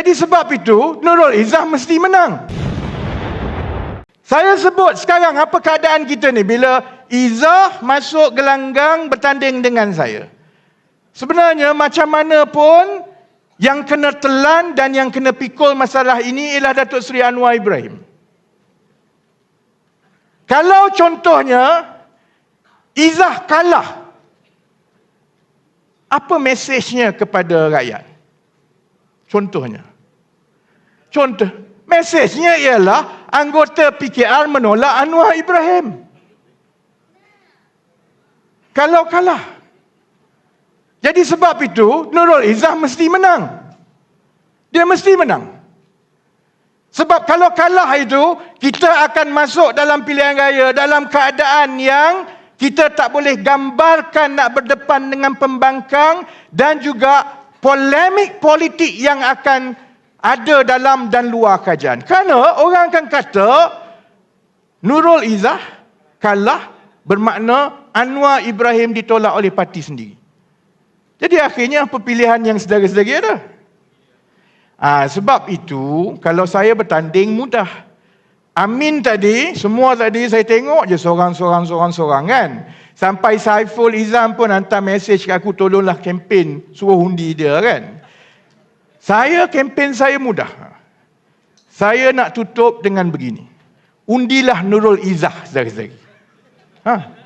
Jadi sebab itu Nurul Izzah mesti menang. Saya sebut sekarang apa keadaan kita ni bila Izzah masuk gelanggang bertanding dengan saya. Sebenarnya macam mana pun yang kena telan dan yang kena pikul masalah ini ialah Datuk Seri Anwar Ibrahim. Kalau contohnya Izzah kalah apa mesejnya kepada rakyat? Contohnya. Contoh, mesejnya ialah anggota PKR menolak Anwar Ibrahim. Kalau kalah. Jadi sebab itu Nurul Izzah mesti menang. Dia mesti menang. Sebab kalau kalah itu kita akan masuk dalam pilihan raya dalam keadaan yang kita tak boleh gambarkan nak berdepan dengan pembangkang dan juga polemik politik yang akan ada dalam dan luar kajian. Kerana orang akan kata Nurul Izzah kalah bermakna Anwar Ibrahim ditolak oleh parti sendiri. Jadi akhirnya apa pilihan yang sedara-sedara ada? Ah, sebab itu kalau saya bertanding mudah. Amin tadi, semua tadi saya tengok je seorang-seorang seorang-seorang kan. Sampai Saiful Izam pun hantar mesej ke aku tolonglah kempen suruh undi dia kan. Saya kempen saya mudah. Saya nak tutup dengan begini. Undilah Nurul Izzah saudara-saudari. Ha?